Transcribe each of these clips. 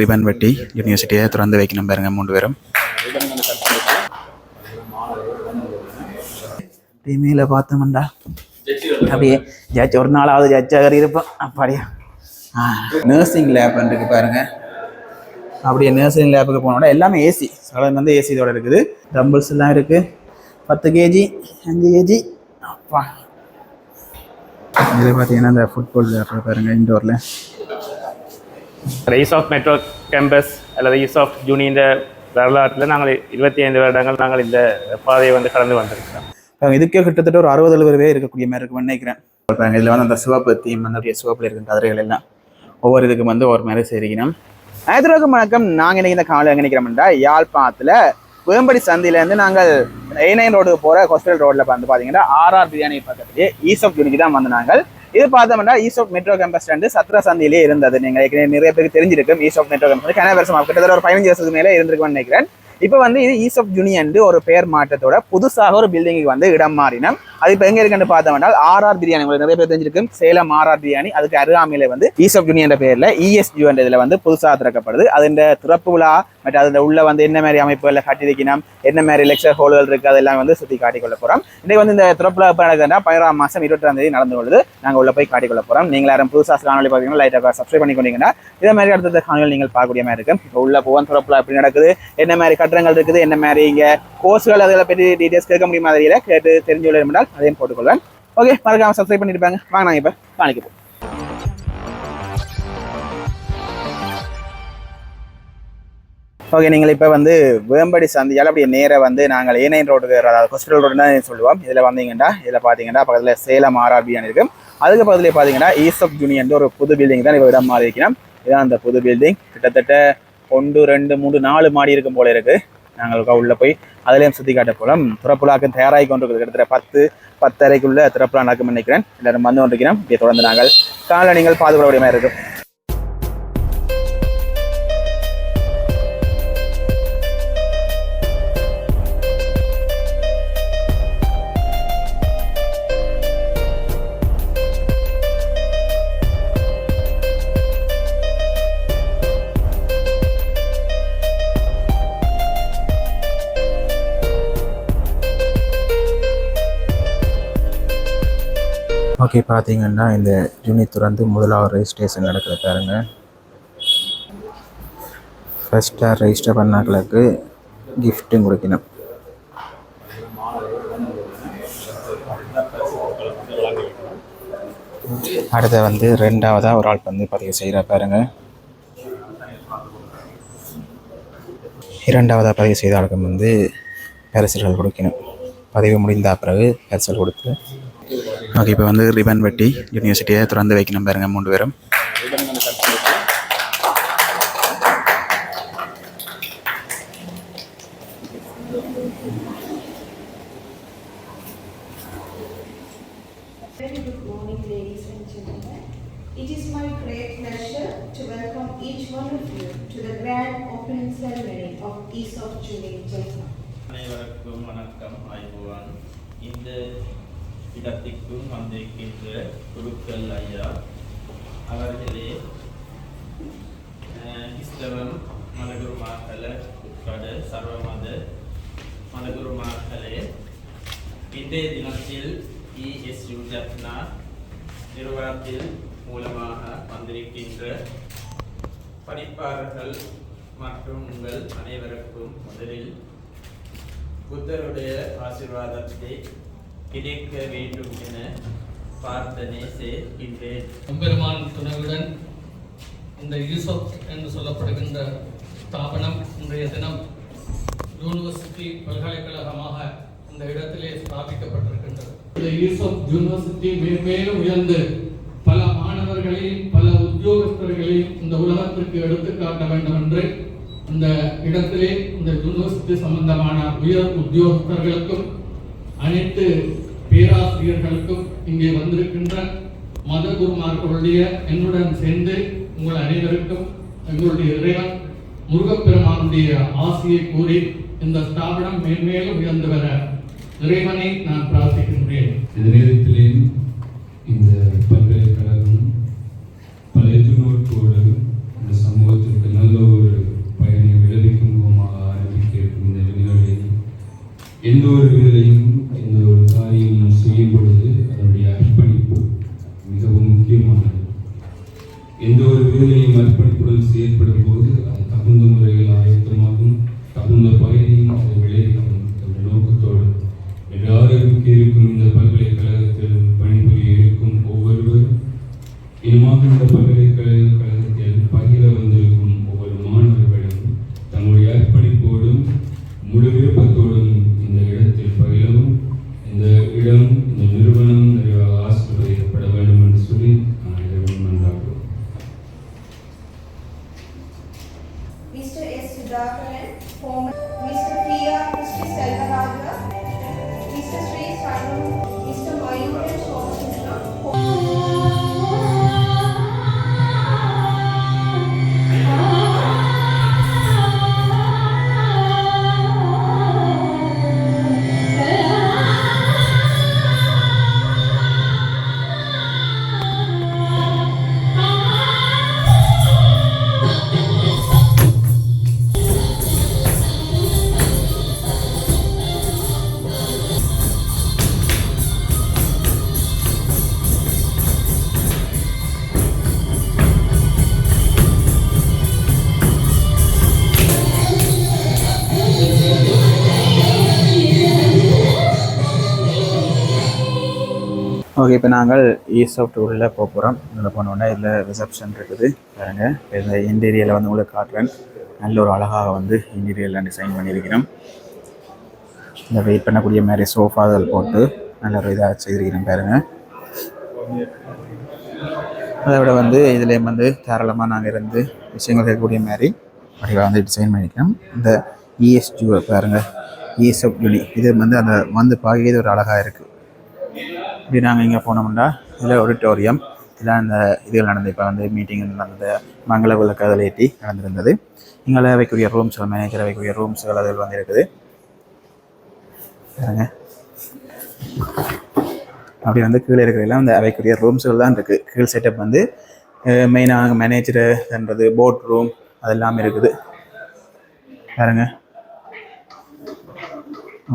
Ribbon வெட்டி யூனிவர்சிட்டியை திறந்து வைக்கணும் பாருங்க மூன்று பேரும். டிமியில் பார்த்தோம்டா. அப்படியே ஜட்ஜ் ஒரு நாளாவது ஜட்ஜாக இருப்போம். அப்படியா. நர்சிங் லேப் இருக்கு பாருங்க. அப்படியே நர்சிங் லேபுக்கு போனோட எல்லாமே ஏசி சகலம் வந்து ஏசி இதோட இருக்குது. டம்பிள்ஸ் எல்லாம் இருக்கு. பத்து கேஜி அஞ்சு கேஜி அப்பா. இது பார்த்தீங்கன்னா இந்த ஃபுட்பால் விளையாடுற பாருங்க இண்டோரில் ரைஸ் ஆஃப் மெட்ரோ கேம்பஸ் அல்லது ஈஸ் ஆஃப் ஜூனி இந்த வரலாற்றில் நாங்கள் இருபத்தி ஐந்து வருடங்கள் நாங்கள் இந்த பாதையை வந்து கடந்து வந்திருக்கிறோம். இதுக்கே கிட்டத்தட்ட ஒரு அறுபது எழுபது பேர் இருக்கக்கூடிய மாதிரி இருக்கும்னு நினைக்கிறேன். இதில் வந்து அந்த சிவப்பு தீம் வந்து சிவப்பில் இருக்கிற கதிரைகள் எல்லாம் ஒவ்வொரு இதுக்கு வந்து ஒரு மாதிரி செய்கிறோம் ஆயிரத்துக்கும் வணக்கம். நாங்கள் இன்னைக்கு இந்த காலையில் எங்கே நிற்கிறோம்டா யாழ்ப்பாணத்தில் வேம்படி சந்திலேருந்து நாங்கள் ஏனைன் ரோடுக்கு போகிற ஹாஸ்பிட்டல் ரோட்டில் வந்து பார்த்தீங்கன்னா ஆர்ஆர் பிரியாணி பக்கத்துலேயே ஈஸ் ஆஃப் யூனிக்கு தான் வந்து நாங்கள் இது பார்த்தோம்னா east of metro campus stand சத்ர சந்தியிலே இருந்தது. நீங்கள் ஏற்கனவே நிறைய பேருக்கு தெரிஞ்சிருக்கும் ஈஸ் ஆஃப் மெட்ரோ கேம்பஸ் கன வருஷம் கிட்டத்தட்ட ஒரு பதினஞ்சு வருஷத்துக்கு மேலே இருந்திருக்கும்னு நினைக்கிறேன். இப்போ வந்து இது ஈஸ் ஆஃப் ஜூனியன் ஒரு பெயர் மாற்றத்தோட புதுசாக ஒரு பில்டிங்க்கு வந்து இடம் மாறினோம். அது இப்போ எங்க இருக்குன்னு பார்த்தோம்னா ஆர்ஆர் பிரியாணி உங்களுக்கு நிறைய பேர் தெரிஞ்சிருக்கும். சேலம் ஆர்ஆர் பிரியாணி அதுக்கு அருகாமையில வந்து ஈஸ் ஆஃப் ஜூனியன் பேர்ல இஎஸ்ஜி என்ற இதுல வந்து புதுசாக திறக்கப்படுது. அது இந்த திறப்பு விழா மற்ற அதில் உள்ள வந்து என்ன மாதிரி அமைப்புகளை கட்டியிருக்கணும் என்ன மாதிரி லெக்சர் ஹோல்கள் இருக்கு அதெல்லாம் வந்து சுற்றி காட்டிக்கொள்ள போகிறோம் இன்றைக்கு வந்து இந்த திறப்பு எப்போ நடக்குதுன்னா பதினாறாம் மாசம் இருபத்தாம் தேதி நடந்து கொள்ளுது. நாங்கள் உள்ள போய் காட்டிக்கொள்ள போகிறோம் நீங்கள் யாரும் புதுசாக காணொலி பார்த்தீங்கன்னா லைட்டாக சப்ஸ்கிரைப் பண்ணிக்கொண்டீங்கன்னா இதே மாதிரி அடுத்த காணொலி நீங்கள் பார்க்கக்கூடிய மாதிரி இருக்கும். இப்போ உள்ள போவோம் திறப்பு எப்படி நடக்குது என்ன மாதிரி கட்டணங்கள் இருக்குது என்ன மாதிரி இங்கே கோர்ஸ்கள் அதில் பற்றி டீட்டெயில்ஸ் கேட்க முடியும் மாதிரியில கேட்டு தெரிஞ்சு கொள்ள இருந்தால் அதையும் போட்டுக்கொள்வேன். ஓகே மறக்காமல் சப்ஸ்கிரைப் பண்ணிருப்பாங்க வாங்க நாங்கள் இப்போ காணிக்கப்போம் ஓகே நீங்கள் இப்போ வந்து வேம்படி சந்தியால் அப்படியே நேராக வந்து நாங்கள் ஏனையன் ரோடுக்கு அதாவது ஹாஸ்பிட்டல் ரோடு தான் சொல்லுவோம். இதில் வந்தீங்கன்னா இதில் பார்த்தீங்கன்னா பக்கத்தில் சேலம் ஆர்ஆர்பியான் இருக்கும். அதுக்கு பக்கத்தில் பார்த்தீங்கன்னா ஈஸ் ஆஃப் ஜூனியன் ஒரு புது பில்டிங் தான் இப்போ இடம் மாறி இருக்கிறோம். இதான் அந்த புது பில்டிங் கிட்டத்தட்ட ஒன்று ரெண்டு மூணு நாலு மாடி இருக்கும் போல இருக்குது நாங்கள் உள்ளே போய் அதுலேயும் சுற்றி காட்ட போகலாம் திறப்புலாக்கு தயாராகி கொண்டு கிட்டத்தட்ட பத்து பத்தரைக்குள்ளே திறப்புலா நடக்கும் நினைக்கிறேன். எல்லோரும் வந்து கொண்டிருக்கிறோம். இதை தொடர்ந்து நாங்கள் காலை நீங்கள் பாதுகாக்கக்கூடிய மாதிரி இருக்கும். ஓகே பார்த்தீங்கன்னா இந்த யூனிட் துறந்து முதலாவது ரெஜிஸ்ட்ரேஷன் நடக்குது பாருங்க. ஃபஸ்ட்டாக ரெஜிஸ்டர் பண்ணாக்களுக்கு கிஃப்ட்டும் கொடுக்கணும். அடுத்து வந்து ரெண்டாவதாக ஒரு ஆள் வந்து பதிவு செய்கிற பாருங்க. இரண்டாவதாக பதிவு செய்த ஆளுக்கு வந்து பரிசல்கள் கொடுக்கணும். பதிவு முடிந்த பிறகு பரிசல் கொடுத்து ஓகே இப்போ வந்து ரிபன் வெட்டி யூனிவர்சிட்டியை திறந்து வைக்கணும் பாருங்க மூன்று பேரும் Very good morning, ladies and gentlemen. It is my great pleasure to welcome each one of you to the grand opening ceremony of East of Julie Jaipur. அனைவருக்கும் வணக்கம் ஆய்வுவான் இந்த இடத்திற்கும் வந்திருக்கின்ற குருக்கள் ஐயா. அவர்களே அஹ், கிறிஸ்தவம் மதகுருமார்கள உட்பட சர்வமத மதகுருமார்களே இன்றைய தினத்தில் இஎஸ்யூ ஜப்னா நிறுவனத்தில் மூலமாக வந்திருக்கின்ற படிப்பாளர்கள் மற்றும் உங்கள் அனைவருக்கும் முதலில் புத்தருடைய ஆசீர்வாதத்தை கிடைக்க வேண்டும் என பிரார்த்தனை செய்கின்றேன் எம்பெருமான் துணைவுடன் இந்த யூசப் என்று சொல்லப்படுகின்ற ஸ்தாபனம் இன்றைய தினம் யூனிவர்சிட்டி பல்கலைக்கழகமாக இந்த இடத்திலே ஸ்தாபிக்கப்பட்டிருக்கின்றது. இந்த யூசப் யூனிவர்சிட்டி மேன்மேலும் உயர்ந்து பல மாணவர்களையும் பல உத்தியோகஸ்தர்களையும் இந்த உலகத்திற்கு எடுத்துக்காட்ட வேண்டும் என்று இந்த இடத்திலே இந்த யூனிவர்சிட்டி சம்பந்தமான உயர் உத்தியோகஸ்தர்களுக்கும் அனைத்து பேராசிரியர்களுக்கும் இங்கே வந்திருக்கின்ற மத குருமார்களுடைய என்னுடன் சேர்ந்து உங்கள் அனைவருக்கும் எங்களுடைய இறைவன் முருகப்பெருமானுடைய ஆசையை கூறி இந்த ஸ்தாபனம் மேன்மேலும் உயர்ந்து வர இறைவனை நான் பிரார்த்திக்கின்றேன். இந்த நேரத்திலேயும் இந்த பல்கலைக்கழகம் பழையத்துணர்வோடு இந்த சமூகத்திற்கு நல்ல ஒரு பயனை விளைவிக்கும் ஆரம்பிக்க இந்த விதிகளை எந்த ஒரு விதிலை இப்போ நாங்கள் ஈஸ்ட் ஆஃப் டூரில் போக போகிறோம் இதில் போனோடனே இதில் ரிசப்ஷன் இருக்குது. பாருங்க. இந்த இன்டீரியரில் வந்து உங்களுக்கு காட்டுறேன். நல்ல ஒரு அழகாக வந்து இன்டீரியரில் டிசைன் பண்ணியிருக்கிறோம். இந்த வெயிட் பண்ணக்கூடிய மாதிரி சோஃபாகள் போட்டு நல்ல ஒரு இதாக செய்திருக்கிறேன் பாருங்க. அதை விட வந்து இதுலேயும் வந்து தாராளமாக நாங்கள் இருந்து விஷயங்கள் கேட்கக்கூடிய மாதிரி வடிவாக வந்து டிசைன் பண்ணிக்கிறோம் இந்த இஎஸ்ஜூ பாருங்கள் இஎஸ்எஃப் யூனி இது வந்து அந்த வந்து பார்க்க ஒரு அழகாக இருக்குது இப்படி நாங்கள் இங்கே போனோம்னா இதில் ஆடிட்டோரியம் இதில் அந்த இதுகள் நடந்து இப்போ வந்து மீட்டிங் நடந்தது மங்கள விளக்கு அதில் ஏற்றி நடந்திருந்தது. இங்கே வைக்கக்கூடிய ரூம்ஸ்கள் மேனேஜர் வைக்கக்கூடிய ரூம்ஸ்கள் அதில் வந்து இருக்குது. பாருங்க. அப்படி வந்து கீழே இருக்கிறதெல்லாம் அந்த அவைக்குரிய ரூம்ஸ்கள் தான் இருக்குது கீழ் செட்டப் வந்து மெயினாக மேனேஜருன்றது போட் ரூம் அதெல்லாம் இருக்குது. பாருங்க.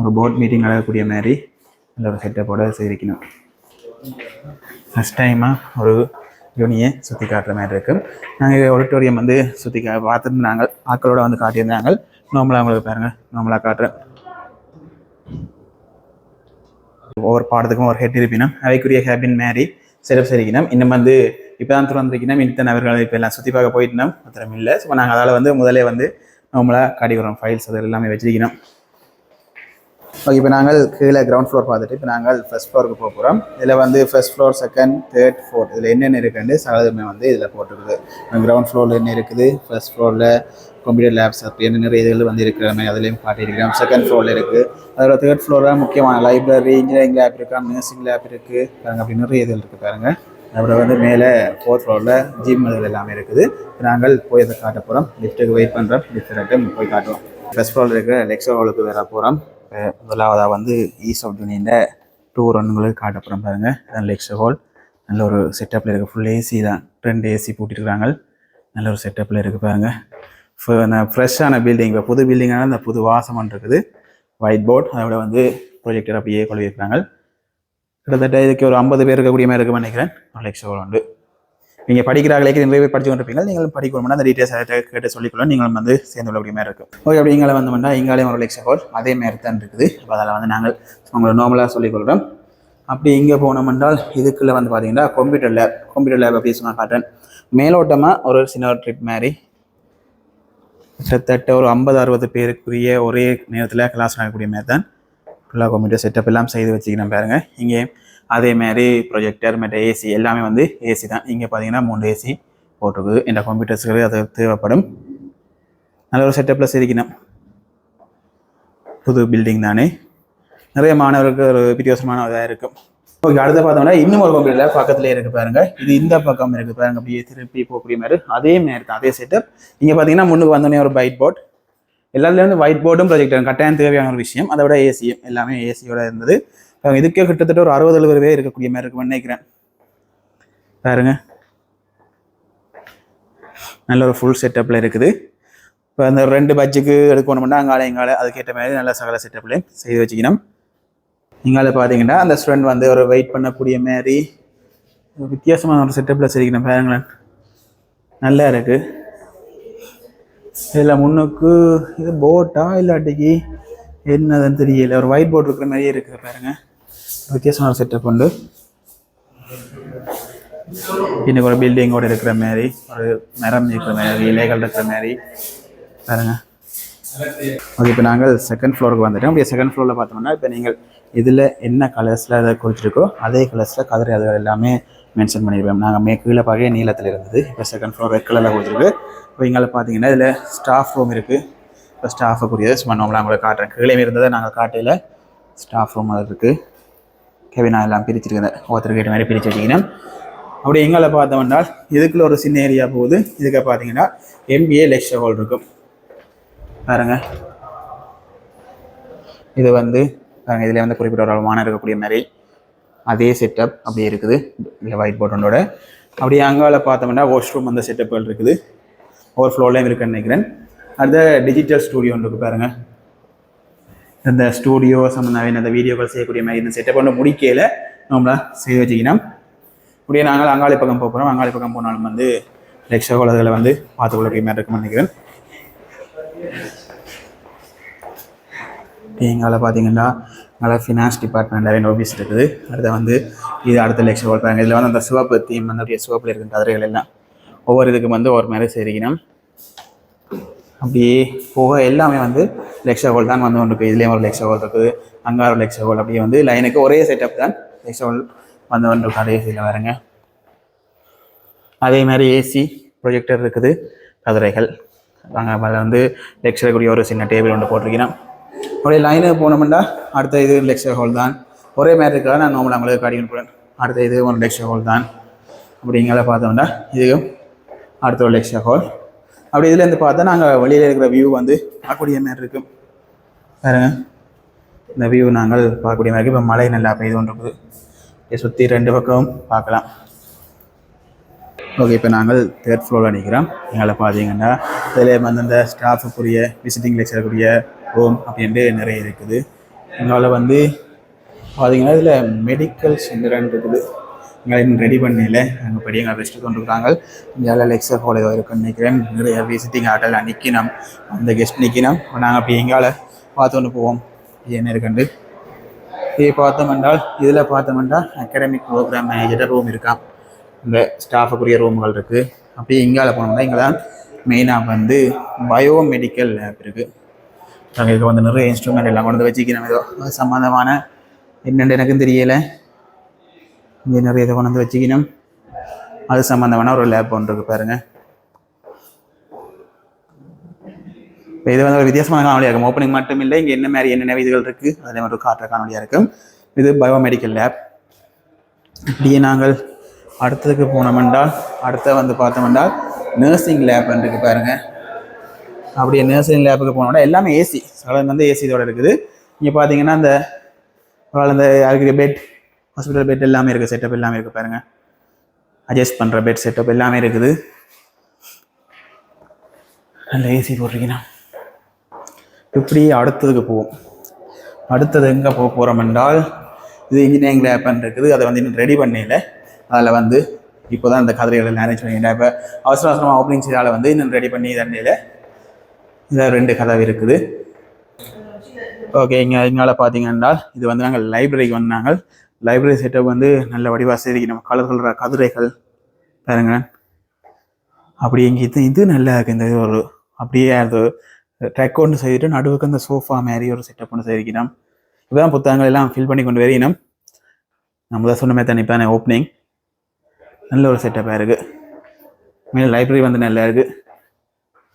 ஒரு போட் மீட்டிங் நடக்கக்கூடிய மாதிரி நல்ல ஒரு செட்டப்போட செய்திருக்கணும். ஃபஸ்ட் டைமாக ஒரு யூனியை சுற்றி காட்டுற மாதிரி இருக்கும் நாங்கள் ஆடிட்டோரியம் வந்து சுற்றி கா பார்த்துருந்தாங்க. ஆக்களோட வந்து காட்டியிருந்தாங்க. நார்மலாக உங்களுக்கு பாருங்கள் நார்மலாக காட்டுறேன். ஒவ்வொரு பாடத்துக்கும் ஒரு ஹெட் இருப்பினும் அவைக்குரிய ஹேபின் மேரி செட்டப் சரிக்கணும் இன்னும் வந்து இப்போ தான் திறந்துருக்கணும். இத்தனை நபர்கள் இப்போ எல்லாம் சுற்றி பார்க்க போயிட்டோம் அத்திரம் இல்லை. ஸோ நாங்கள் அதால் வந்து முதலே வந்து நார்மலாக காட்டிக்கிறோம் ஃபைல்ஸ் அது எல்லாமே வச்சிருக்கணும். ஓகே இப்போ நாங்கள் கீழே கிரவுண்ட் ஃப்ளோர் பார்த்துட்டு இப்போ நாங்கள் ஃபர்ஸ்ட் ஃப்ளோருக்கு போக போகிறோம் இதில் வந்து first floor second third fourth இதில் என்னென்ன இருக்குன்னு சகலதுமே வந்து இதில் போட்டுருக்குது. கிரவுண்ட் ஃப்ளோரில் என்ன இருக்குது? ஃபர்ஸ்ட் ஃப்ளோரில் கம்ப்யூட்டர் லேப்ஸ் அப்படி என்ன நிறைய இதுகள் வந்து இருக்கிறாங்க அதுலேயும் காட்டியிருக்கிறோம். செகண்ட் ஃப்ளோரில் இருக்குது அதோட தேர்ட் ஃப்ளோரில் முக்கியமான லைப்ரரி இன்ஜினியரிங் லேப் இருக்கா? நர்சிங் லேப் இருக்குது பாருங்க அப்படி நிறைய இதுகள் இருக்குது பாருங்கள் அப்புறம் வந்து மேலே ஃபோர்த் ஃப்ளோரில் ஜிம் இதில் எல்லாமே இருக்குது. நாங்கள் போய் அதை காட்ட போகிறோம் லிஃப்ட்டுக்கு வெயிட் பண்ணுறோம் லிஃப்ட் போய் காட்டுவோம். ஃபர்ஸ்ட் ஃப்ளோரில் இருக்கிற லெக்ஸோ ஹாலுக்கு வேற போகிறோம் முதலாவதாக வந்து ஈஸ்ட் ஆஃப் யூனியன் டூ ஒன்றுங்களுக்கு காட்டப்படும் பாருங்கள் அதான் லெக்ஸோ ஹால் நல்ல ஒரு செட்டப்பில் இருக்குது ஃபுல் ஏசி தான். ரெண்டு ஏசி போட்டிருக்கிறாங்க. நல்ல ஒரு செட்டப்பில் இருக்குது பாருங்கள் ஃப்ரெஷ்ஷான பில்டிங் இப்போ புது பில்டிங்கான அந்த புது வாசமான் இருக்குது. ஒயிட் போர்ட் அதோட வந்து ப்ரொஜெக்டர் அப்படியே கொள்வியிருக்கிறாங்க கிட்டத்தட்ட இதுக்கு ஒரு ஐம்பது பேர் இருக்கக்கூடிய மாதிரி இருக்குன்னு நினைக்கிறேன். லெக்ஸ் ஹால் உண்டு. நீங்கள் படிக்கிறாங்களே நிறைய பேர் படிச்சு கொண்டிருப்பீங்க. நீங்கள் படிக்கணும்னா அந்த டீட்டெயில்ஸ் கேட்டு சொல்லிக்கலாம் நீங்களும் வந்து சேர்ந்து கொள்ளக்கூடிய மாதிரி இருக்கும். ஓகே அப்படி இங்கே வந்தோம்னா இங்காலையும் ஒரு லட்சம் ஹோல் அதே மாதிரி தான் இருக்குது. அப்போ அதில் வந்து நாங்கள் உங்களை நார்மலாக சொல்லிக்கொள்கிறோம். அப்படி இங்கே போனோம் என்றால் இதுக்குள்ளே வந்து பார்த்தீங்கன்னா கம்ப்யூட்டர் லேப் கம்ப்யூட்டர் லேப் அப்படி சொன்னால் காட்டுறேன். மேலோட்டமாக ஒரு சின்ன ஒரு ட்ரிப் மாதிரி கிட்டத்தட்ட ஒரு ஐம்பது அறுபது பேருக்குரிய ஒரே நேரத்தில் கிளாஸ் நடக்கக்கூடிய மாதிரி தான். ஃபுல்லாக கம்ப்யூட்டர் செட்டப் எல்லாம் செய்து வச்சுக்கிறேன் பாருங்கள் இங்கே அதே மாதிரி ப்ரொஜெக்டர் மற்ற ஏசி எல்லாமே வந்து ஏசி தான். இங்கே பார்த்தீங்கன்னா மூணு ஏசி போட்டிருக்கு. இந்த கம்ப்யூட்டர்ஸுக்கு அது தேவைப்படும். நல்ல ஒரு செட்டப்பில் சிரிக்கணும். புது பில்டிங் தானே. நிறைய மாணவர்களுக்கு ஒரு வித்தியாசமான இதாக இருக்கும். ஓகே அடுத்து பார்த்தோம்னா இன்னும் ஒரு கம்ப்யூட்டர் பக்கத்துலேயே இருக்குது பாருங்கள் இது இந்த பக்கம் இருக்குது பாருங்க. அப்படியே திருப்பி போகக்கூடிய மாதிரி. அதே மாதிரி தான் அதே செட்டப் இங்கே பார்த்தீங்கன்னா முன்னுக்கு வந்தோடனே ஒரு பைட் போர்ட் எல்லாத்துலேயும் வந்து ஒயிட் போர்டும் ப்ரொஜெக்டரும் கட்டாயம் தேவையான ஒரு விஷயம். அதை விட ஏசியும் எல்லாமே ஏசியோட இருந்தது. இதுக்கே கிட்டத்தட்ட ஒரு அறுபது எழுபது பேர் இருக்கக்கூடிய மாதிரி இருக்கும்னு நினைக்கிறேன். பாருங்க. நல்ல ஒரு ஃபுல் செட்டப்பில் இருக்குது. இப்போ அந்த ரெண்டு பட்ஜுக்கு எடுக்கணும்னா அங்காலே இங்கால அதுக்கேற்ற மாதிரி நல்ல சகல செட்டப்பில் செய்து வச்சுக்கணும். இங்கால பார்த்தீங்கன்னா அந்த ஸ்டூடெண்ட் வந்து ஒரு வெயிட் பண்ணக்கூடிய மாதிரி ஒரு வித்தியாசமான ஒரு செட்டப்பில் செய்யணும். பாருங்களேன். நல்லா இருக்குது இதில் முன்னுக்கு இது போட்டா இல்லாட்டிக்கு என்னதுன்னு தெரியல. ஒரு ஒயிட் போர்ட் இருக்கிற மாதிரியே இருக்குது பாருங்கள் வித்தியாசமான செட்டப் உண்டு. இன்னைக்கு ஒரு பில்டிங்கோட இருக்கிற மாதிரி ஒரு மரம் இருக்கிற மாதிரி இலைகள் இருக்கிற மாதிரி. பாருங்க. ஓகே இப்போ நாங்கள் செகண்ட் ஃப்ளோருக்கு வந்துட்டோம். அப்படியே செகண்ட் ஃப்ளோரில் பார்த்தோம்னா இப்போ நீங்கள் இதில் என்ன கலர்ஸில் அதை குறிச்சிருக்கோ அதே கலர்ஸில் கதிரை அது எல்லாமே மென்ஷன் பண்ணியிருப்போம் நாங்கள் மே கீழே பார்க்க நீளத்தில் இருந்தது. இப்போ செகண்ட் ஃப்ளோர் ரெட் கலரில் கொடுத்துருக்கு. இப்போ இங்கே பார்த்தீங்கன்னா இதில் ஸ்டாஃப் ரூம் இருக்குது இப்போ ஸ்டாஃபுக்குரியது சும்மா நம்மள உங்களை காட்டுறேன். கீழே இருந்ததை நாங்கள் காட்டையில் ஸ்டாஃப் ரூம் அது இருக்குது கெவினா எல்லாம் பிரிச்சிருக்கேன் ஒருத்தருக்கு ஏற்ற மாதிரி பிரித்து வச்சுக்கிறேன் அப்படி எங்களை பார்த்தோம்னா இதுக்குள்ள ஒரு சின்ன ஏரியா போகுது. இதுக்கு பார்த்தீங்கன்னா எம்பிஏ லெக்சர் ஹால் இருக்கும். பாருங்க. இது வந்து பாருங்க இதில் வந்து குறிப்பிட்ட ஒரு அளவான இருக்கக்கூடிய மாதிரி அதே செட்டப் அப்படியே இருக்குது. இல்லை ஒயிட் போர்டோட அப்படியே அங்கால பார்த்தோம்னா வாஷ்ரூம் அந்த செட்டப்புகள் இருக்குது. ஓவர் ஃப்ளோர்லேயும் இருக்குன்னு நினைக்கிறேன். அடுத்த டிஜிட்டல் ஸ்டூடியோ இருக்குது பாருங்கள் இந்த ஸ்டூடியோ சம்மந்தமாக இந்த வீடியோக்கள் செய்யக்கூடிய மாதிரி இந்த செட்டப் பண்ண முடிக்கையில் நம்மள செய்து வச்சுக்கணும். இப்படியே நாங்கள் அங்காளி பக்கம் போக போகிறோம் அங்காளி பக்கம் போனாலும் வந்து லெக்ஷர் குலர்களை வந்து பார்த்துக்கொள்ளக்கூடிய மாதிரி இருக்கும்னு நினைக்கிறேன். எங்களால் பார்த்தீங்கன்னா நல்லா ஃபினான்ஸ் டிபார்ட்மெண்ட் நிறைய ஆஃபீஸ் இருக்குது. அடுத்து வந்து இது அடுத்த லெக்சர் கொடுப்பாங்க இதில் வந்து அந்த சிவப்பு தீம் வந்து அப்படியே சிவப்பில் இருக்கிற கதிரைகள் எல்லாம். ஒவ்வொரு இதுக்கு வந்து ஒரு மாதிரி சரிக்கணும் அப்படியே போக எல்லாமே வந்து லெக்சர் ஹோல் தான் வந்து ஒன்று இருக்குது இதுலேயும் ஒரு லெக்சர் ஹோல் இருக்குது அங்கே ஒரு லெக்சர் ஹோல் அப்படியே வந்து லைனுக்கு ஒரே செட்டப் தான் லெக்சர் ஹோல் வந்து ஒன்று இருக்கு கடைசியில் வருங்க அதே மாதிரி ஏசி ப்ரொஜெக்டர் இருக்குது கதிரைகள். நாங்கள் அதில் வந்து லெக்சருக்குரிய ஒரு சின்ன டேபிள் ஒன்று போட்டிருக்கிறோம். அப்படியே லைனுக்கு போனோம்னா அடுத்த இது லெக்சர் ஹால் தான். ஒரே மாதிரி இருக்கா நான் நார்மல் அவங்களுக்கு காட்டிக்கிட்டு போகிறேன் அடுத்த இது ஒரு லெக்சர் ஹால் தான். அப்படிங்கிறத பார்த்தோம்னா இதுவும் அடுத்த ஒரு லெக்சர் ஹால் அப்படி இதுலேருந்து பார்த்தா நாங்கள் வெளியில் இருக்கிற வியூ வந்து பார்க்கக்கூடிய மாதிரி இருக்கும் பாருங்க. இந்த வியூ நாங்கள் பார்க்கக்கூடிய மாதிரி இப்போ மழை நல்லா பெய்து கொண்டு இருக்குது இதை சுற்றி ரெண்டு பக்கமும் பார்க்கலாம். ஓகே இப்போ நாங்கள் தேர்ட் ஃப்ளோரில் நிற்கிறோம் எங்களை பார்த்தீங்கன்னா இதில் வந்து இந்த ஸ்டாஃபுக்குரிய விசிட்டிங் லெக்சருக்குரிய ஹோம் அப்படின்ட்டு நிறைய இருக்குது. எங்களால் வந்து பார்த்தீங்கன்னா இதில் மெடிக்கல் சென்டர்ன்னு இருக்குது. இன்னும் ரெடி பண்ணல அங்கே படி எங்கள் பெஸ்ட்டு கொண்டுருக்காங்க. இந்தியாவில் லெக்சர் ஹால் ஏதோ இருக்குன்னு நினைக்கிறேன். நிறைய விசிட்டிங் ஆட்டெல்லாம் நிற்கணும் அந்த கெஸ்ட் நிற்கணும் நாங்கள் அப்படி எங்கால பார்த்து போவோம். என்ன இருக்குண்டு இதை பார்த்தோம் என்றால் இதில் பார்த்தோம் என்றால் அகாடமிக் ப்ரோக்ராம் மேனேஜர் ரூம் இருக்கான் இந்த ஸ்டாஃபுக்குரிய ரூம்கள் இருக்குது அப்படியே இங்கால போனோம்னா இங்கே தான் மெயினாக வந்து பயோமெடிக்கல் லேப் இருக்குது நாங்கள் இதுக்கு வந்து நிறைய இன்ஸ்ட்ருமெண்ட் எல்லாம் கொண்டு வந்து வச்சுக்கிறோம் ஏதோ சம்மந்தமான என்னென்னு எனக்கும் தெரியலை. இங்கே நிறைய இதை கொண்டு வந்து வச்சுக்கணும். அது சம்மந்தமான ஒரு லேப் ஒன்று இருக்குது பாருங்க. இப்போ இது வந்து ஒரு வித்தியாசமான காணொலியாக இருக்கும். ஓப்பனிங் மட்டும் இல்லை இங்கே என்ன மாதிரி என்னென்ன இதுகள் இருக்குது அதே மாதிரி ஒரு காட்டுற காணொலியாக இருக்கும். இது பயோமெடிக்கல் லேப் இப்படியே நாங்கள் அடுத்ததுக்கு போனோமென்றால் அடுத்த வந்து பார்த்தோம்னால் நர்சிங் லேப் இருக்கு பாருங்க. அப்படியே நர்சிங் லேப்புக்கு போனோம்னா எல்லாமே ஏசி சகலம் வந்து ஏசி இதோட இருக்குது. இங்கே பார்த்தீங்கன்னா அந்த அந்த அதுக்கு பெட் ஹாஸ்பிட்டல் பெட் எல்லாமே இருக்குது செட்டப் எல்லாமே இருக்குது பாருங்கள் அட்ஜஸ்ட் பண்ணுற பெட் செட்டப் எல்லாமே இருக்குது. நல்ல ஏசி போட்டிருக்கீங்கன்னா இப்படி அடுத்ததுக்கு போவோம். அடுத்தது எங்கே போக போகிறோம் என்றால் இது இன்ஜினியரிங் லேப்னு இருக்குது அதை வந்து இன்னும் ரெடி பண்ணல. அதில் வந்து இப்போ தான் இந்த கதிரைகள் அரேஞ்ச் பண்ணிட்டேன். இப்போ அவசர அவசரமாக ஓப்பனிங் செய்தால் வந்து இன்னும் ரெடி பண்ணி தண்ணியில் இதில் ரெண்டு கதவு இருக்குது. ஓகே இங்கே இங்கால பார்த்தீங்கன்னா இது வந்து நாங்கள் லைப்ரரிக்கு வந்தாங்க. லைப்ரரி செட்டப் வந்து நல்ல வடிவாக சரி நம்ம கலர் கதிரைகள் பாருங்க. அப்படி இங்கே இது இது நல்லா இருக்குது இந்த இது ஒரு அப்படியே அது ட்ரெக் ஒன்று செய்துட்டு நடுவுக்கு அந்த சோஃபா மாதிரி ஒரு செட்டப் ஒன்று செய்திருக்கணும் இப்போதான் புத்தகங்கள் எல்லாம் ஃபில் பண்ணி கொண்டு வரையினோம் நம்ம தான் சொன்ன மாதிரி தான் ஓப்பனிங் நல்ல ஒரு செட்டப்பாக இருக்குது மேலே லைப்ரரி வந்து நல்லா இருக்குது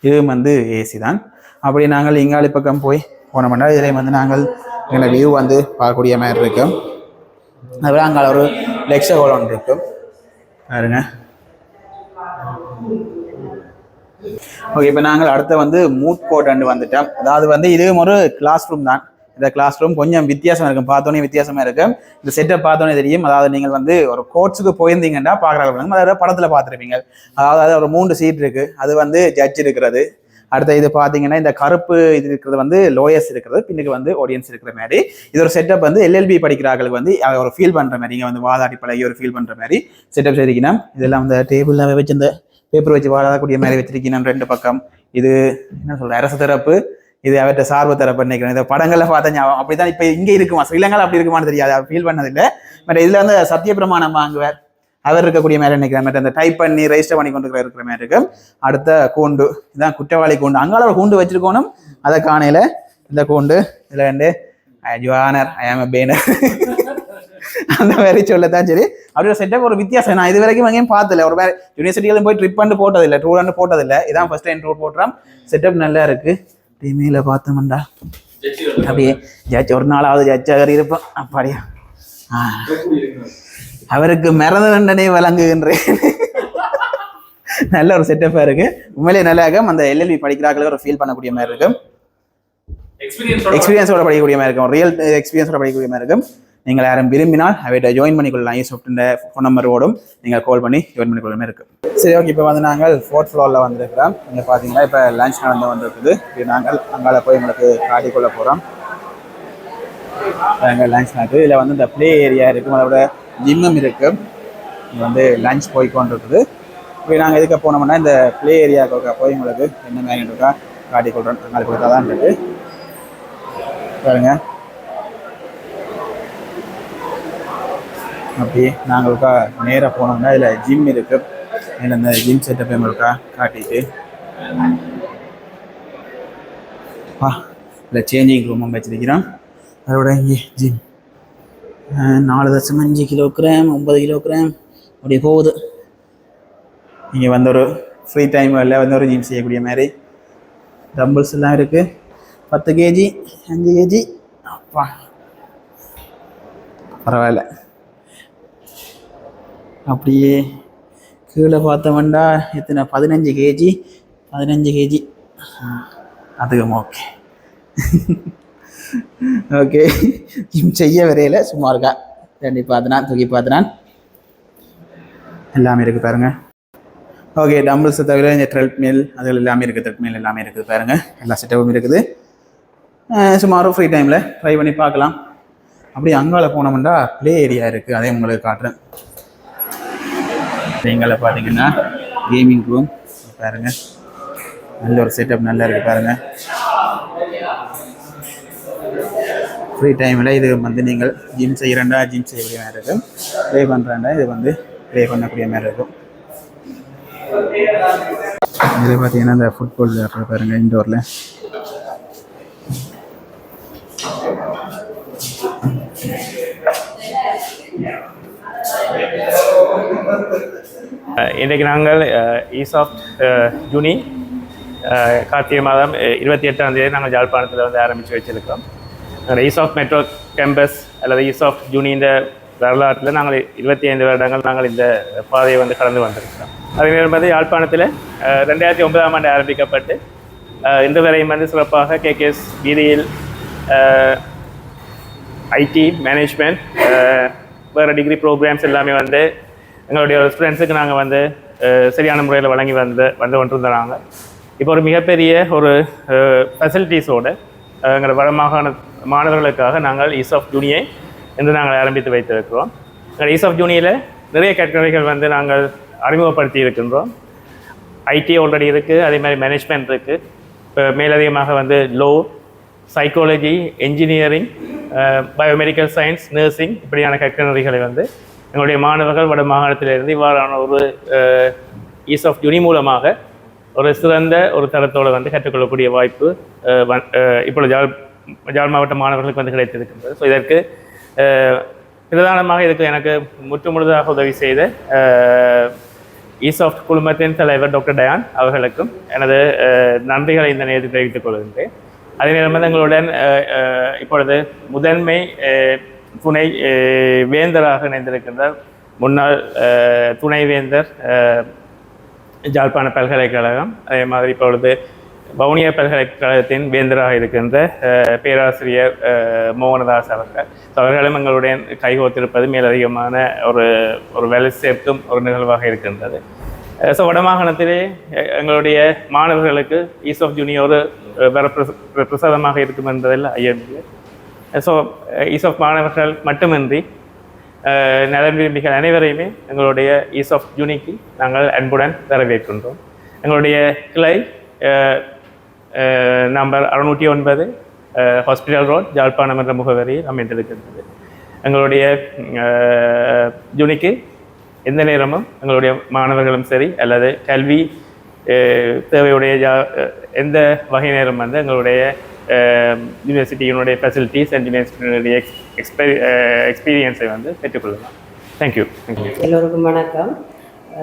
இதுவும் வந்து ஏசி தான். அப்படி நாங்கள் இங்காலி பக்கம் போய் போனோம்னா இதில் வந்து நாங்கள் எங்களை வியூ வந்து பார்க்கக்கூடிய மாதிரி இருக்கோம். அதுபோல் அங்கே ஒரு லெக்ஸகோல் ஒன்று இருக்கும். பாருங்க. ஓகே இப்போ நாங்கள் அடுத்து வந்து மூத் கோட் அண்டு வந்துட்டோம். அதாவது வந்து இதுவும் ஒரு கிளாஸ் ரூம் தான். இந்த கிளாஸ் ரூம் கொஞ்சம் வித்தியாசம் இருக்கும். பார்த்தோன்னே வித்தியாசமாக இருக்கும். இந்த செட்டப் பார்த்தோன்னே தெரியும். அதாவது நீங்கள் வந்து ஒரு கோர்ட்ஸுக்கு போயிருந்தீங்கன்னா பார்க்குறாங்க அதாவது படத்தில் பார்த்துருப்பீங்க. அதாவது அது ஒரு மூன்று சீட் இருக்குது அது வந்து ஜட்ஜ் இருக்கிறது. அடுத்த இது பார்த்தீங்கன்னா இந்த கருப்பு இது இருக்கிறது வந்து லோயஸ் இருக்கிறது பின்னுக்கு வந்து ஆடியன்ஸ் இருக்கிற மாதிரி. இது ஒரு செட்டப் வந்து எல்எல்பி படிக்கிறார்களுக்கு வந்து ஒரு ஃபீல் பண்ணுற மாதிரி. இங்கே வந்து வாதாடி பழகி ஒரு ஃபீல் பண்ணுற மாதிரி செட்டப் செய்திருக்கணும் இதெல்லாம் அந்த டேபிளில் வச்சு இந்த பேப்பர் வச்சு வாழக்கூடிய மாதிரி வச்சிருக்கணும் ரெண்டு பக்கம். இது என்ன சொல்ற அரசு தரப்பு இது அவர்கிட்ட சார்பு தரப்பு நினைக்கிறேன். இந்த படங்களில் பார்த்தா அப்படிதான் இப்போ இங்கே இருக்குமா? ஸ்ரீலங்கால அப்படி இருக்குமான்னு தெரியாது. ஃபீல் பண்ணதில்லை. பட் இதில் வந்து சத்தியபிரமாணம் வாங்குவார். அவர் இருக்கக்கூடிய மாதிரி நினைக்கிறேன் மாதிரி அந்த டைப் பண்ணி ரெஜிஸ்டர் பண்ணி கொண்டு இருக்கிற மாதிரி இருக்கு. அடுத்த கூண்டு இதான் குற்றவாளி கூண்டு. அங்கால ஒரு கூண்டு வச்சிருக்கோனும் அதை காணையில இந்த கூண்டு இதுல வந்து ஜுவானர் ஐ ஆம் பேனர் அந்த மாதிரி சொல்லத்தான் சரி. அப்படி ஒரு செட்டப் ஒரு வித்தியாசம். நான் இது வரைக்கும் எங்கேயும் பார்த்தல ஒரு வேற யூனிவர்சிட்டியிலும் போய் ட்ரிப் பண்ணி போட்டதில்லை டூர் பண்ணி போட்டதில்லை. இதான் ஃபர்ஸ்ட் டைம் டூர் போட்டுறோம் செட்டப் நல்லா இருக்கு. டிமியில பார்த்தோம்டா. அப்படியே ஜட்ஜ் ஒரு நாளாவது ஜட்ஜாக இருப்போம். அப்படியா? அவருக்கு மரண தண்டனை வழங்குகின்றேன். நல்ல ஒரு செட்டப்பாக இருக்கு. உண்மையிலேயே நல்லா இருக்கும் அந்த எல்எல்பி படிக்கிறாங்களே ஒரு ஃபீல் பண்ணக்கூடிய மாதிரி இருக்கும். எக்ஸ்பீரியன்ஸோட படிக்கக்கூடிய மாதிரி இருக்கும். ரியல் எக்ஸ்பீரியன்ஸோட படிக்கக்கூடிய மாதிரி இருக்கும். நீங்கள் யாரும் விரும்பினால் அவைகிட்ட ஜாயின் பண்ணிக்கொள்ளலாம். ஈசோப்டின் ஃபோன் நம்பரோடும் நீங்கள் கால் பண்ணி ஜாயின் பண்ணிக்கொள்ள மாதிரி இருக்கும். சரி ஓகே இப்போ வந்து நாங்கள் ஃபோர்த் ஃப்ளோரில் வந்திருக்கிறோம். இங்கே பார்த்தீங்கன்னா இப்போ லஞ்ச் நடந்து வந்திருக்குது இது நாங்கள் அங்கால போய் உங்களுக்கு காட்டிக்கொள்ள போகிறோம் அங்கே லஞ்ச் நடக்குது இதில் வந்து இந்த ப்ளே ஏரியா இருக்கும். அதோட ஜிம்மும் இருக்கு. வந்து லஞ்ச் போய் கொண்டிருக்குது இப்போ நாங்கள் எதுக்கு போனோம்னா இந்த ப்ளே ஏரியாவுக்கு போய் உங்களுக்கு என்ன மாதிரி இருக்கா காட்டிக்கொள்கிறோம் அங்கே கொடுத்தா தான் இருக்கு. பாருங்க. அப்படியே நாங்களுக்கா நேராக போனோம்னா இதில் ஜிம் இருக்கு. இதில் இந்த ஜிம் செட்டப் எங்களுக்கா காட்டிட்டு. வா இதில் சேஞ்சிங் ரூமும் வச்சிருக்கிறோம். அதோட இங்கே ஜிம் நாலு தசம் அஞ்சு கிலோகிராம் ஒன்பது கிலோகிராம் அப்படி போகுது. நீங்கள் வந்து ஒரு ஃப்ரீ டைம் இல்லை வந்து ஒரு ஜிம் செய்யக்கூடிய மாதிரி. டம்பிள்ஸ் எல்லாம் இருக்குது பத்து கேஜி அஞ்சு கேஜி அப்பா. பரவாயில்ல. அப்படியே கீழே பார்த்தோம்னா எத்தனை? பதினஞ்சு கேஜி பதினஞ்சு கேஜி அதுவும் ஓகே ஓகே செய்ய வரையில சும்மா இருக்கா? தண்ணி பார்த்தினான் தூக்கி பார்த்தினான் எல்லாமே இருக்குது பாருங்க. ஓகே டம்பிள்ஸை தவிர இந்த ட்ரெட்மில் அதில் எல்லாமே இருக்குது ட்ரெட்மில் எல்லாமே இருக்குது பாருங்கள் எல்லா செட்டப்பும் இருக்குது. சுமாரும் ஃப்ரீ டைமில் ட்ரை பண்ணி பார்க்கலாம். அப்படி அங்கால போனோம்னா ப்ளே ஏரியா இருக்குது அதே உங்களுக்கு காட்டுறேன். எங்களை பார்த்தீங்கன்னா கேமிங் ரூம் பாருங்கள் நல்ல ஒரு செட்டப் நல்லா இருக்குது பாருங்கள் ஃப்ரீ டைமில் இது வந்து நீங்கள் ஜிம் செய்கிறண்டா ஜிம் செய்யக்கூடிய மாதிரி இருக்கும். ப்ளே பண்ணுறாண்டா இது வந்து ப்ளே பண்ணக்கூடிய மாதிரி இருக்கும். இது பார்த்தீங்கன்னா இந்த ஃபுட்பால் விளையாடுற பாருங்கள் இண்டோரில் இன்றைக்கு நாங்கள் ஈசாஃப்ட் ஜூனி கார்த்திகை மாதம் இருபத்தி எட்டாம் தேதி நாங்கள் ஜாழ்ப்பாணத்தில் வந்து ஆரம்பித்து வச்சிருக்கோம் ஈசாஃப்ட் மெட்ரோ கேம்பஸ் அல்லது ஈசாஃப்ட் ஜூனி இந்த வரலாற்றில் நாங்கள் இருபத்தி ஐந்து வருடங்கள் நாங்கள் இந்த பாதையை வந்து கடந்து வந்திருக்கிறோம். அதே மாதிரி வந்து யாழ்ப்பாணத்தில் ரெண்டாயிரத்தி ஒன்பதாம் ஆண்டு ஆரம்பிக்கப்பட்டு இந்த இன்று வரையும் வந்து சிறப்பாக கேகேஎஸ் வீதியில் ஐடி மேனேஜ்மெண்ட் வேறு டிகிரி ப்ரோக்ராம்ஸ் எல்லாமே வந்து எங்களுடைய ஸ்டூடெண்ட்ஸுக்கு நாங்கள் வந்து சரியான முறையில் வழங்கி வந்து வந்து கொண்டிருந்தாங்க இப்போ ஒரு மிகப்பெரிய ஒரு ஃபெசிலிட்டிஸோடு எங்களோட வடமாகாண மாணவர்களுக்காக நாங்கள் ஈஸ் ஆஃப் ஜூனியை என்று நாங்கள் ஆரம்பித்து வைத்திருக்கிறோம். எங்கள் ஈஸ் ஆஃப் ஜூனியில் நிறைய கட்டுரைகள் வந்து நாங்கள் அறிமுகப்படுத்தி இருக்கின்றோம். ஐடி ஆல்ரெடி இருக்குது அதே மாதிரி மேனேஜ்மெண்ட் இருக்குது இப்போ மேலதிகமாக வந்து law psychology engineering biomedical science nursing இப்படியான கற்கனரிகளை வந்து எங்களுடைய மாணவர்கள் வட மாகாணத்திலிருந்து இவ்வாறான ஒரு ஈஸ் ஆஃப் யூனி மூலமாக ஒரு சிறந்த ஒரு தரத்தோடு வந்து கற்றுக்கொள்ளக்கூடிய வாய்ப்பு அஹ், இப்பொழுது ஜாழ் ஜாழ் மாவட்ட மாணவர்களுக்கு வந்து கிடைத்திருக்கின்றது. ஸோ இதற்கு பிரதானமாக இதுக்கு எனக்கு முற்று முழுதாக உதவி செய்த ஈசாஃப்ட் குழுமத்தின் தலைவர் டாக்டர் டயான் அவர்களுக்கும் எனது நன்றிகளை இந்த நேரத்தில் தெரிவித்துக் கொள்கின்றேன். அதே நேரம் வந்து எங்களுடன் இப்பொழுது முதன்மை துணை வேந்தராக இணைந்திருக்கின்றார். முன்னாள் துணைவேந்தர் ஜாழ்ப்பாண பல்கலைக்கழகம் அதே மாதிரி இப்பொழுது வவுனியா பல்கலைக்கழகத்தின் வேந்தராக இருக்கின்ற பேராசிரியர் மோகனதாஸ் அவர்கள். அவர்களும் எங்களுடைய கைகோத்திருப்பது மேலதிகமான ஒரு ஒரு வேலை சேர்க்கும் ஒரு நிகழ்வாக இருக்கின்றது. ஸோ வடமாகாணத்திலே எங்களுடைய மாணவர்களுக்கு ஈஸ் ஆஃப் ஜூனியர் வர பிரச- பிரசாதமாக இருக்கும் என்பதில் ஐயமில்லை. ஸோ ஈஸ் ஆஃப் மாணவர்கள் மட்டுமின்றி நலம் விரும்பிகள் அனைவரையுமே எங்களுடைய ஈஸ் ஆஃப் ஜூனிக்கு நாங்கள் அன்புடன் வரவேற்கின்றோம். எங்களுடைய கிளை நம்பர் அறுநூற்றி ஒன்பது ஹாஸ்பிட்டல் ரோட் ஜாழ்ப்பாணம் என்ற முகவரியில் அமைந்திருக்கின்றது. எங்களுடைய யூனிக்கு எந்த நேரமும் எங்களுடைய மாணவர்களும் சரி அல்லது கல்வி தேவையுடைய ஜா- எந்த வகை நேரம் வந்து எங்களுடைய யூனிவர்சிட்டியினுடைய ஃபெசிலிட்டிஸ் அண்ட் யூனிவர்சிட்டியினுடைய எக்ஸ் எக்ஸ்பெரி எக்ஸ்பீரியன்ஸை வந்து பெற்றுக்கொள்ளலாம் தேங்க்யூ தேங்க்யூ எல்லோருக்கும் வணக்கம்.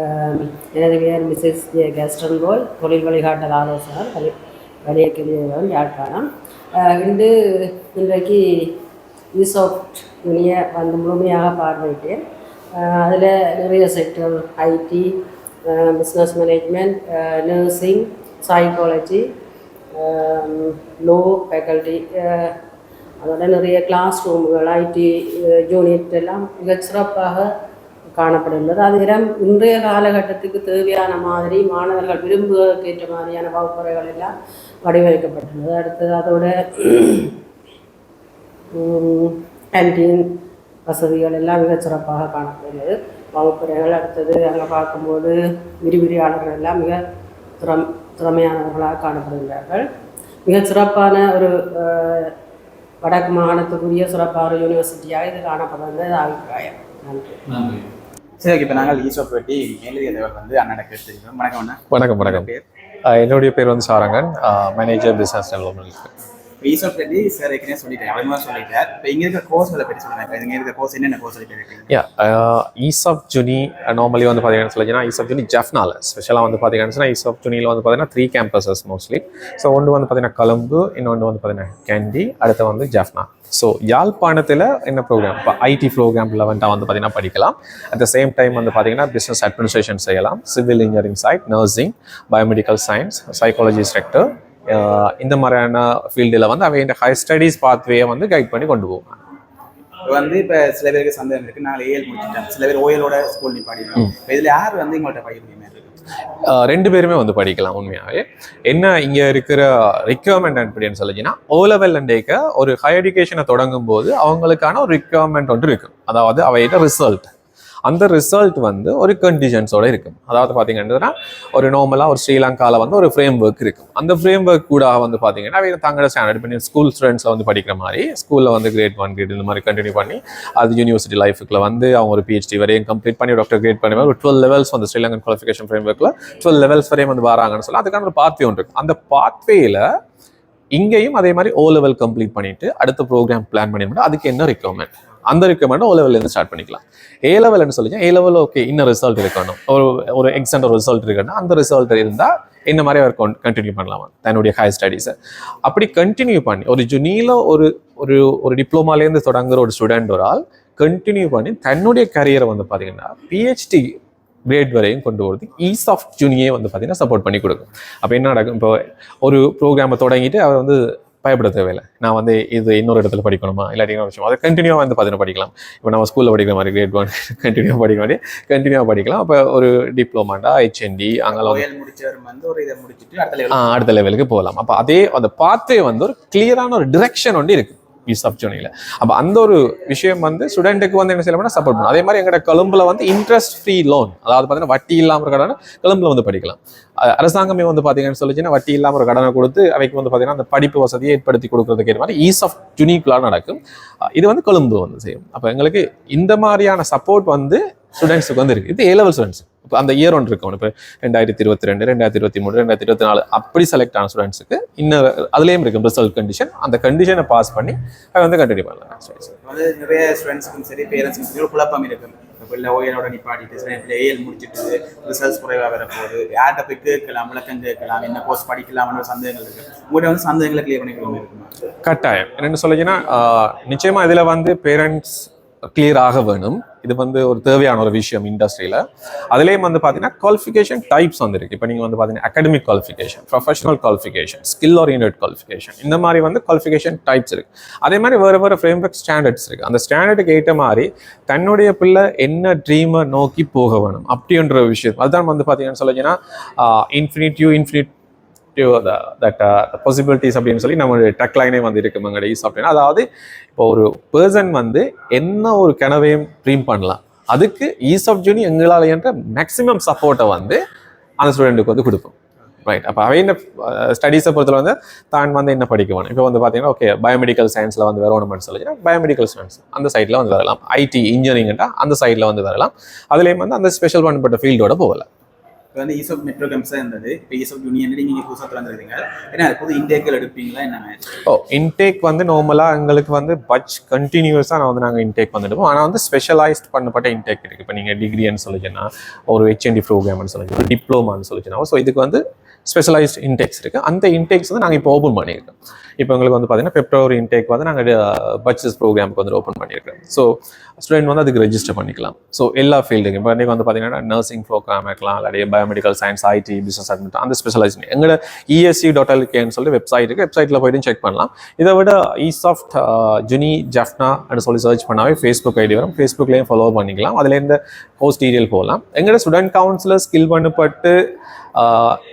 Um, எனது பேர் மிஸ்ஸஸ் ஜே. கேஸ்டன் போல் தொழில் வழிகாட்டல் ஆலோசகர் வலி வலியக்கிளியவன் யாழ்ப்பாணம். Uh, இன்று இன்றைக்கு ஈசாஃப்ட் யூனிய வந்து முழுமையாக பார்வையிட்டேன். Uh, அதில் நிறைய sector IT business management nursing psychology Um, law faculty uh, அதோட நிறைய கிளாஸ் ரூம்கள் ஐடி யூனிட் எல்லாம் மிகச் சிறப்பாக காணப்படுகின்றது. அது இன்றைய காலகட்டத்துக்கு தேவையான மாதிரி மாணவர்கள் விரும்புவதற்கேற்ற மாதிரியான வகுப்பறைகள் எல்லாம் வடிவமைக்கப்பட்டுள்ளது. அடுத்தது அதோட கேன்டீன் வசதிகள் எல்லாம் மிகச் சிறப்பாக காணப்படுகிறது. வகுப்பறைகள் அடுத்தது அங்கே பார்க்கும்போது விரிவிரியாளர்கள் எல்லாம் மிக திறம் திறமையானவர்களாக காணப்படுகிறார்கள் மிகச் சிறப்பான ஒரு வடக்கு மாகாணத்துக்குரிய சிறப்பான யூனிவர்சிட்டியாக இது காணப்படுகிறது. அபிப்பிராயம். நன்றி. நன்றி. சரி ஓகே இப்போ நாங்கள் ஈஸ்வப் பற்றி மேலதிக தகவல் வந்து அண்ணனுக்கு எடுத்துக்கிறோம் வணக்கம் அண்ணா. வணக்கம் வணக்கம். பேர்? என்னுடைய பேர் வந்து சாரங்கன். மேனேஜர் பிஸ்னஸ் டெவலப்மெண்ட் ஈஸ்வப் பற்றி சார் ஏற்கனவே சொல்லிட்டேன். அவன் சொல்லிட்டார். இப்போ இங்கே இருக்க கோர்ஸ்களை பற்றி சொல்லுங்க. இங்கே இருக்க கோர்ஸ் என்னென்ன கோர்ஸ் இருக்கு யா ஈஸ் ஆஃப் ஜுனி நார்மலி வந்து பார்த்தீங்கன்னு சொல்லிச்சுன்னா ஈஸ் ஆஃப் ஜுனி ஜெஃப்னால ஸ்பெஷலாக வந்து பார்த்தீங்கன்னு சொன்னால் ஈஸ் ஆஃப் ஜுனியில் வந்து பார்த்தீங்கன்னா த்ரீ கேம்பஸஸ் மோஸ்ட்லி ஸோ ஒன்று வந்து பார்த்தீங்கன்னா கலம்பு இன்னொன்று வந்து பார்த்தீங்கன்னா கேண்டி அடுத்து வந்து ஜெஃப்னா ஸோ யாழ்ப்பாணத்தில் என்ன ப்ரோக்ராம் இப்போ ஐடி ப்ரோக்ராம் வந்துட்டு வந்து பார்த்தீங்கன்னா படிக்கலாம். அட் த சேம் டைம் வந்து பார்த்தீங்கன்னா பிஸ்னஸ் அட்மினிஸ்ட்ரேஷன் செய்யலாம். Civil engineering side nursing biomedical science psychology sector இந்த மாதிரியான ஃபீல்டில் வந்து அவங்க ஹை ஸ்டடீஸ் பாத்வேயை வந்து கைட் பண்ணி கொண்டு போவாங்க. வந்து இப்போ சில பேருக்கு சந்தேகம் இருக்கு. நாங்கள் ஏஎல் முடிச்சிட்டோம். சில பேர் ஓஎலோட ஸ்கூல் நிப்பாடிடுறோம் இப்போ இதில் யார் வந்து எங்கள்கிட்ட ஆஹ் ரெண்டு பேருமே வந்து படிக்கலாம் உண்மையாகவே என்ன இங்கே இருக்கிற ரிக்குவயர்மெண்ட் அப்படின்னு சொல்லிச்சுன்னா ஓ லெவல் அண்டேக்க ஒரு ஹையர் எஜுகேஷனை தொடங்கும் போது அவங்களுக்கான ஒரு ரிக்குவயர்மெண்ட் ஒன்று இருக்கும். அதாவது அவையிட்ட ரிசல்ட் அந்த ரிசல்ட் வந்து ஒரு கண்டிஷன்ஸோட இருக்கும். அதாவது பார்த்தீங்கன்னா ஒரு நார்மலாக ஒரு ஸ்ரீலங்காவில் வந்து ஒரு ஃப்ரேம் ஒர்க் இருக்கும். அந்த ஃப்ரேம் ஒர்க் கூட வந்து பார்த்தீங்கன்னா அவங்க தங்களோட ஸ்டாண்டர்ட் பண்ணி ஸ்கூல் ஸ்டூடெண்ட்ஸில் வந்து படிக்கிற மாதிரி ஸ்கூலில் வந்து கிரேட் ஒன் கிரேட் இந்த மாதிரி கண்டினியூ பண்ணி அது யூனிவர்சிட்டி லைஃபுக்குள்ள வந்து அவங்க ஒரு பிஹெச்டி வரையும் கம்ப்ளீட் பண்ணி டாக்டர் கிரேட் பண்ணி ஒரு டுவெல் லெவல்ஸ் வந்து ஸ்ரீலங்கன் குவாலிஃபிகேஷன் ஃப்ரேம் ஒர்க்கில் டுவெல் லெவல்ஸ் வரையும் வந்து வராங்கன்னு சொல்லி அதுக்கான ஒரு பாத்வே ஒன்று இருக்கு அந்த பாத்வேயில் இங்கேயும் அதே மாதிரி ஓ லெவல் கம்ப்ளீட் பண்ணிட்டு அடுத்த ப்ரோக்ராம் பிளான் பண்ணிருந்தா அதுக்கு என்ன ரெக்யர்மெண்ட் அந்த ரெக்யர்மெண்ட் ஓ லெவல்லேருந்து ஸ்டார்ட் பண்ணிக்கலாம். ஏ லெவல்னு சொல்லி ஏ லெவல் ஓகே இன்னும் ரிசல்ட் இருக்கணும். ஒரு ஒரு எக்ஸாம் ஒரு ரிசல்ட் இருக்குன்னா அந்த ரிசல்ட் இருந்தால் என்ன மாதிரி அவர் கண்டினியூ பண்ணலாமா. தன்னுடைய ஹையர் ஸ்டடீஸை அப்படி கண்டினியூ பண்ணி ஒரு ஜுனியில் ஒரு ஒரு ஒரு டிப்ளமாலேருந்து தொடங்குற ஒரு ஸ்டூடெண்ட் ஒரு ஆள் கண்டினியூ பண்ணி தன்னுடைய கரியரை வந்து பார்த்தீங்கன்னா பிஹெச்டி கிரேட் வரையும் கொண்டு வரது ஈஸ் ஆஃப் ஜூனியே வந்து பார்த்தீங்கன்னா சப்போர்ட் பண்ணி கொடுக்கும். அப்போ என்ன நடக்கும்? இப்போ ஒரு ப்ரோக்ராமை தொடங்கிட்டு அவர் வந்து பயப்பட தேவையில்லை. நான் வந்து இது இன்னொரு இடத்துல படிக்கணுமா? இல்லாட்டி இன்னொரு விஷயம்? அதை கண்டினியூவாக வந்து பார்த்தீங்கன்னா படிக்கலாம். இப்போ நம்ம ஸ்கூலில் படிக்கிற மாதிரி கிரேட் ஒன் கண்டினியூவாக படிக்க வேண்டிய கண்டினியூவாக படிக்கலாம். அப்போ ஒரு டிப்ளமாண்டா ஹெச்என்டி அங்கெல்லாம் வந்து ஒரு இதை முடிச்சுட்டு அடுத்த லெவலுக்கு போகலாம். அப்போ அதே அந்த பாத்தே வந்து ஒரு கிளியரான ஒரு டிரெக்ஷன் ஒன்று இருக்கு. ஈஸ் ஆஃப் ஜோனியில் அப்போ அந்த ஒரு விஷயம் வந்து ஸ்டூடெண்ட்டுக்கு வந்து என்ன செய்யலாம்னா சப்போர்ட் பண்ணும் அதே மாதிரி எங்களோட கொழும்புல வந்து இன்ட்ரெஸ்ட் ஃப்ரீ லோன் அதாவது பார்த்தீங்கன்னா வட்டி இல்லாமல் ஒரு கடனை கொழும்புல வந்து படிக்கலாம். அரசாங்கமே வந்து பார்த்தீங்கன்னு சொல்லிச்சுன்னா வட்டி இல்லாமல் ஒரு கடனை கொடுத்து அவைக்கு வந்து பார்த்தீங்கன்னா அந்த படிப்பு வசதியை ஏற்படுத்தி கொடுக்கறதுக்கு ஏற்ற மாதிரி ஈஸ் ஆஃப் ஜுனிக்குலாம் நடக்கும். இது வந்து கொழும்பு வந்து செய்யும். அப்போ எங்களுக்கு இந்த மாதிரியான சப்போர்ட் வந்து ஸ்டூடெண்ட்ஸுக்கு வந்து இருக்குது இது ஏ லெவல் ஸ்டூடெண்ட்ஸ் அந்த இயர் ஒன்று இருக்கும் இப்போ ரெண்டாயிரத்தி இருபத்தி ரெண்டு ரெண்டாயிரத்தி இருபத்தி மூணு ரெண்டாயிரத்தி இருபத்தி நாலு அப்படி செலக்ட் ஆன ஸ்டூடெண்ட்ஸுக்கு இன்னும் அதுலேயும் இருக்கும் ரிசல்ட் கண்டிஷன் அந்த கண்டிஷனை பாஸ் பண்ணி அதை வந்து கண்டினியூ பண்ணலாம். வந்து நிறைய ஸ்டூடெண்ட்ஸுக்கும் சரி பேரண்ட்ஸுக்கும் சரி குழப்பம் இருக்கும். இல்லை ஓஎலோட நிப்பாட்டிட்டு நேரத்தில் ஏஎல் முடிச்சிட்டு ரிசல்ட்ஸ் குறைவாக வரப்போகுது யார்கிட்ட போய் கேட்கலாம் விளக்கம் கேட்கலாம் என்ன கோர்ஸ் படிக்கலாம்னு சந்தேகங்கள் இருக்கு. உங்கள்கிட்ட வந்து சந்தேகங்களை கிளியர் பண்ணிக்கலாம் இருக்குமா கட்டாயம். என்னென்னு சொல்லிங்கன்னா நிச்சயமாக இதில் வந்து பேரண்ட்ஸ் கிளியர் ஆக வேணும். இது வந்து ஒரு தேவையான ஒரு விஷயம் இண்டஸ்ட்ரியில் அதுலேயும் வந்து பார்த்தீங்கன்னா குவாலிஃபிகேஷன் டைப்ஸ் வந்துருக்கு இப்போ நீங்கள் வந்து பார்த்தீங்கன்னா academic qualification professional qualification skill orient qualification இந்த மாதிரி வந்து குவாலிஃபிகேஷன் டைப்ஸ் இருக்கு. அதே மாதிரி வேறு வேறு ஃப்ரேம் ஒர்க் ஸ்டாண்டர்ட்ஸ் இருக்கு. அந்த ஸ்டாண்டர்டுக்கு ஏற்ற மாதிரி தன்னுடைய பிள்ளை என்ன ட்ரீமை நோக்கி போக வேணும் அப்படின்ற விஷயம். அதுதான் வந்து பார்த்தீங்கன்னு சொல்லிங்கன்னா infinite you infinite that possibilities uh, அப்படின்னு சொல்லி நம்மளுடைய டக்லைனே வந்து இருக்கு மங்கட. ஈஸ் அப்படின்னா அதாவது இப்போ ஒரு பர்சன் வந்து என்ன ஒரு கனவையும் ட்ரீம் பண்ணலாம். அதுக்கு ஈஸ் ஆஃப் ஜூனி எங்களால் என்ற மேக்ஸிமம் சப்போர்ட்டை வந்து அந்த ஸ்டூடெண்ட்டுக்கு வந்து கொடுப்போம் ரைட் அப்போ அவையின் ஸ்டடீஸை uh, பொறுத்தவரை வந்து தான் வந்து என்ன படிக்கவானு. இப்போ வந்து பார்த்தீங்கன்னா ஓகே பயோமெடிக்கல் சயின்ஸில் வந்து வரணும்னு சொல்லிச்சுன்னா பயோமெடிக்கல் சயின்ஸ் அந்த சைடில் வந்து வரலாம். ஐடி இன்ஜினியரிங்ட்டா அந்த சைடில் வந்து வரலாம். அதுலேயும் வந்து அந்த ஸ்பெஷல் பண்ணப்பட்ட ஃபீல்டோட போகலாம் இப்போ வந்து ஈஸ் ஆஃப் மெட்ரோ தான் இருந்தது. இப்போ ஈஸ் ஆஃப் யூனியன் நீங்கள் புதுசாக திறந்துருக்கீங்க. ஏன்னா புது இண்டேக்கில் எடுப்பீங்களா? என்ன ஓ இன்டேக் வந்து நார்மலாக எங்களுக்கு வந்து பட்ச் கண்டினியூஸாக நான் வந்து நாங்கள் இன்டேக் வந்துடுவோம் ஆனால் வந்து ஸ்பெஷலைஸ்ட் பண்ணப்பட்ட இன்டேக் இருக்குது இப்போ நீங்கள் டிகிரின்னு சொல்லிச்சுன்னா ஒரு ஹெச்என்டி ப்ரோக்ராம்னு சொல்லிச்சுன்னா டிப்ளமான்னு சொல்லிச்சுன்னா ஸோ இதுக்கு வந்து ஸ்பெஷலைஸ்ட் இன்டேக்ஸ் இருக்குது அந்த இன்டேக்ஸ் வந்து நாங்கள் இப்போ ஓப்பன் பண்ணியிருக்கோம். இப்போ எங்களுக்கு வந்து பார்த்தீங்கன்னா பிப்ரவரி இன்டேக் வந்து நாங்கள் பட்ஜெட் ப்ரோக்ராமுக்கு வந்து ஓப்பன் பண்ணியிருக்கோம். ஸோ ஸ்டூடெண்ட் வந்து அதுக்கு ரெஜிஸ்டர் பண்ணிக்கலாம். ஸோ எல்லா ஃபீல்டுக்கு இப்போ இன்றைக்கி வந்து பார்த்தீங்கன்னா நர்சிங் ப்ரோக்ராம் இருக்கலாம் இல்லாட்டி biomedical science IT business admit அந்த ஸ்பெஷலைஸ் எங்களோட இஎஸ்சி டாட் எல்கேன்னு சொல்லி வெப்சைட் இருக்குது வெப்சைட்டில் போய்ட்டு செக் பண்ணலாம். இதை விட ஈசாஃப்ட் ஜுனி ஜஃப்னா அப்படின்னு சொல்லி சர்ச் பண்ணாவே ஃபேஸ்புக் ஐடி வரும். ஃபேஸ்புக்லேயும் ஃபாலோ பண்ணிக்கலாம். அதுலேருந்து கோர்ஸ் டீட்டெயில் போகலாம் எங்களோட ஸ்டூடெண்ட் கவுன்சிலர் ஸ்கில் பண்ணப்பட்டு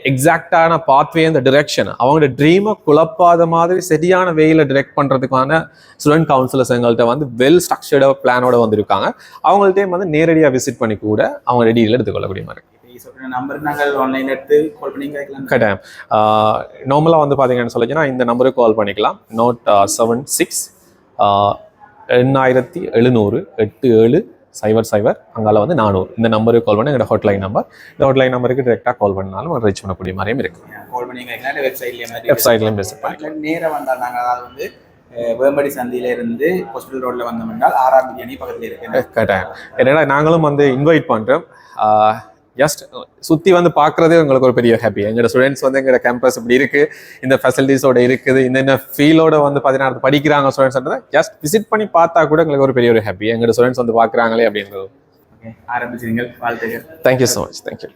எக்ஸாக்டான பாத்வே அந்த டிரெக்ஷன் அவங்களோட ட்ரீமை குழப்பாத மாதிரி சரியான வேயில் டிரெக்ட் பண்ணுறதுக்கான ஸ்டூடெண்ட் கவுன்சிலர்ஸ் எங்கள்கிட்ட வந்து வெல் ஸ்ட்ரக்சர்டாக பிளானோட வந்திருக்காங்க. அவங்கள்ட்டையும் வந்து நேரடியாக விசிட் பண்ணி கூட அவங்க ரெடியில் எடுத்துக்கொள்ளக்கூடிய மாதிரி. கட்டாயம். நார்மலாக வந்து பார்த்தீங்கன்னு சொல்லிச்சுன்னா இந்த நம்பருக்கு கால் பண்ணிக்கலாம். நோட் செவன் சிக்ஸ் எண்ணாயிரத்தி எழுநூறு எட்டு ஏழு சைபர் சைபர். அங்கால வந்து நானூறு. இந்த நம்பருக்கு கால் பண்ணி எங்களோட ஹாட்லைன் நம்பர் இந்த ஹாட்லைன் நம்பருக்கு டிரெக்டாக கால் பண்ணாலும் ரீச் பண்ணக்கூடிய மாதிரியும் இருக்கு. கால் பண்ணி வெப்சைட்லையும் விசிட் பண்ணிக்கலாம் நேராக வந்தால் நாங்கள் அதாவது வந்து வேம்படி சந்தியில இருந்து ஹாஸ்பிட்டல் ரோட்ல வந்தோம் என்றால் ஆறாம் பிரியாணி பக்கத்தில் இருக்கு கட்டாயம் என்னடா நாங்களும் வந்து இன்வைட் பண்ணுறோம் ஜஸ்ட் சுற்றி வந்து பார்க்குறதே உங்களுக்கு ஒரு பெரிய ஹாப்பி எங்களோட ஸ்டூடெண்ட்ஸ் வந்து எங்களோட கேம்பஸ் இப்படி இருக்கு. இந்த ஃபெசிலிட்டிஸோட இருக்குது. இந்த இந்த ஃபீலோட வந்து பார்த்தீங்கன்னா படிக்கிறாங்க ஸ்டூடெண்ட்ஸ் ஜஸ்ட் விசிட் பண்ணி பார்த்தா கூட எங்களுக்கு ஒரு பெரிய ஒரு ஹாப்பி எங்களோட ஸ்டூடெண்ட்ஸ் வந்து பார்க்குறாங்களே அப்படின்றது. ஓகே ஆரம்பிச்சிருங்கள். வாழ்த்துக்கள் தேங்க்யூ ஸோ மச் தேங்க்யூ